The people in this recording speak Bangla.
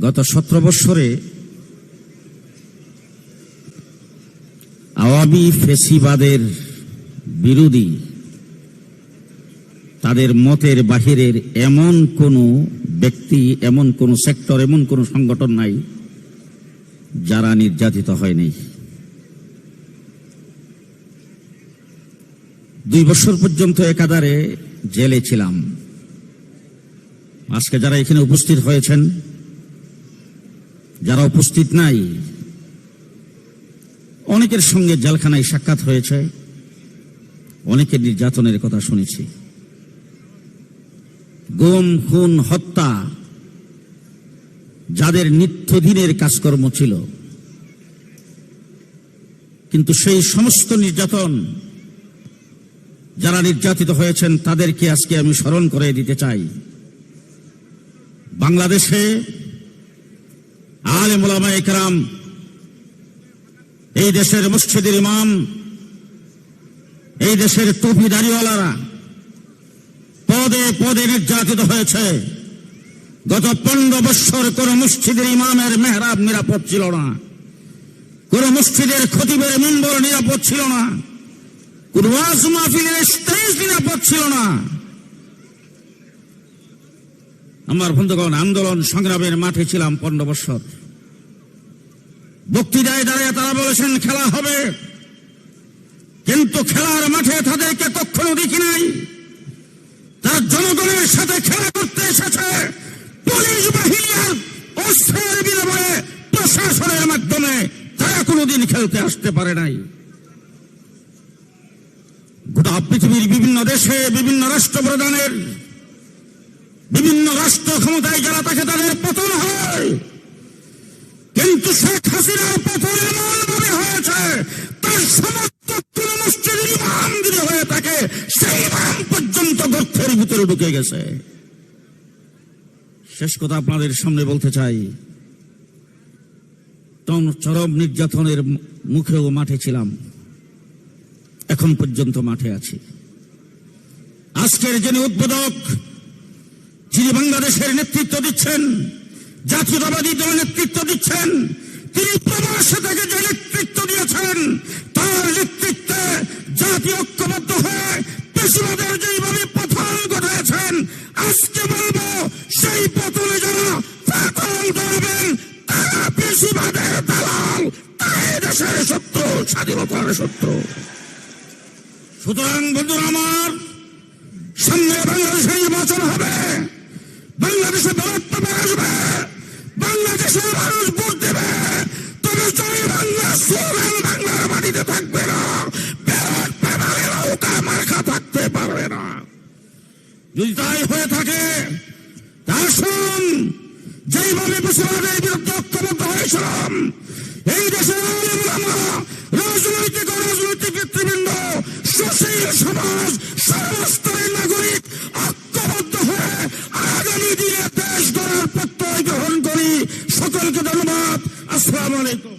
গত সতেরো বৎসরে আওয়ামী ফেসিবাদের বিরোধী তাদের মতের বাহিরের এমন কোন ব্যক্তি, এমন কোন সেক্টর, এমন কোন সংগঠন নাই যারা নির্যাতিত হয়নি। দুই বছর পর্যন্ত একাধারে জেলে ছিলাম। আজকে যারা এখানে উপস্থিত হয়েছেন যারা উপস্থিত নাই, অনেকের সঙ্গে জেলখানায় সাক্ষাৎ হয়েছে, অনেকের নির্যাতনের কথা শুনেছি। গুম, খুন, হত্যা যাদের নিত্যদিনের কাজকর্ম ছিল, কিন্তু সেই সমস্ত নির্যাতন যারা নির্যাতিত হয়েছেন, তাদেরকে আজকে আমি স্মরণ করে দিতে চাই। বাংলাদেশে আলে মোলামা একরাম এই দেশের মসজিদের ইমাম, এই দেশের টুপি দাড়িওয়ালারা পদে পদে নির্যাতিত হয়েছে। গত পনেরো বৎসর কোন মসজিদের ইমামের মেহরাব নিরাপদ ছিল না। কোন মসজিদের খতিবের মেম্বর নিরাপদ ছিল না। কোন ওয়াজ মাহফিলের স্টেজ নিরাপদ ছিল না। আমার বন্ধুগণ, আন্দোলন সংগ্রামের মাঠে ছিলাম পনেরো বৎসর বক্তৃতায় দাঁড়িয়ে তারা বলেছেন, খেলা হবে। কিন্তু খেলার মাঠে তাদেরকে কখনো দেখি নাই। তারা জনগণের সাথে খেলা করতে এসেছে। পুলিশ বাহিনীর অস্ত্রের বিনিময়ে প্রশাসনের মাধ্যমে তারা কোনোদিন খেলতে আসতে পারে নাই। গোটা পৃথিবীর বিভিন্ন দেশে বিভিন্ন রাষ্ট্র রাষ্ট্রপ্রধানের বিভিন্ন রাষ্ট্র ক্ষমতায় যারা থাকে তাদের পতন হয়। কিন্তু শেখ ভাবে হয়েছে, তার সমস্ত হয়ে থাকে, সেই পর্যন্ত গর্থের ভিতরে ঢুকে গেছে। শেষ কথা আপনাদের সামনে বলতে চাই, তখন চরম নির্যাতনের মুখেও মাঠে ছিলাম, এখন পর্যন্ত মাঠে আছি। আজকের যিনি উদ্বোধক, যিনি বাংলাদেশের নেতৃত্ব দিচ্ছেন, জাতীয়তাবাদী দল নেতৃত্ব দিচ্ছেন তিনি প্রবাসে থেকে যে নেতৃত্ব দিয়েছেন, তার নেতৃত্বে জাতীয় ঐক্যবদ্ধ হয়ে পেশিবাদের যেইভাবে পতন ঘটেছেন আজকে বলব সেই পতনে যারা পতন করবেন, তারা পেশিবাদের দালাল, তাই দেশের শত্রু, স্বাধীনতার শত্রু। সুতরাং বন্ধুরা আমার, সামনে বাংলাদেশে নির্বাচন হবে, বাংলাদেশে বরত্ব আসবে, বাংলাদেশের মানুষ ভোট যদি তাই হয়ে থাকে শুন যেইভাবে মুসলমানের বিরুদ্ধে ঐক্যবদ্ধ হয়েছিলাম, এই দেশের রাজনৈতিক ও রাজনৈতিক নেতৃবৃন্দ, সুশীল সমাজ, সর্বস্তরের নাগরিক ঐক্যবদ্ধ হয়ে আগামী দিনে দেশ গড়ার প্রত্যয় গ্রহণ করি। সকলকে ধন্যবাদ। আসসালামু আলাইকুম।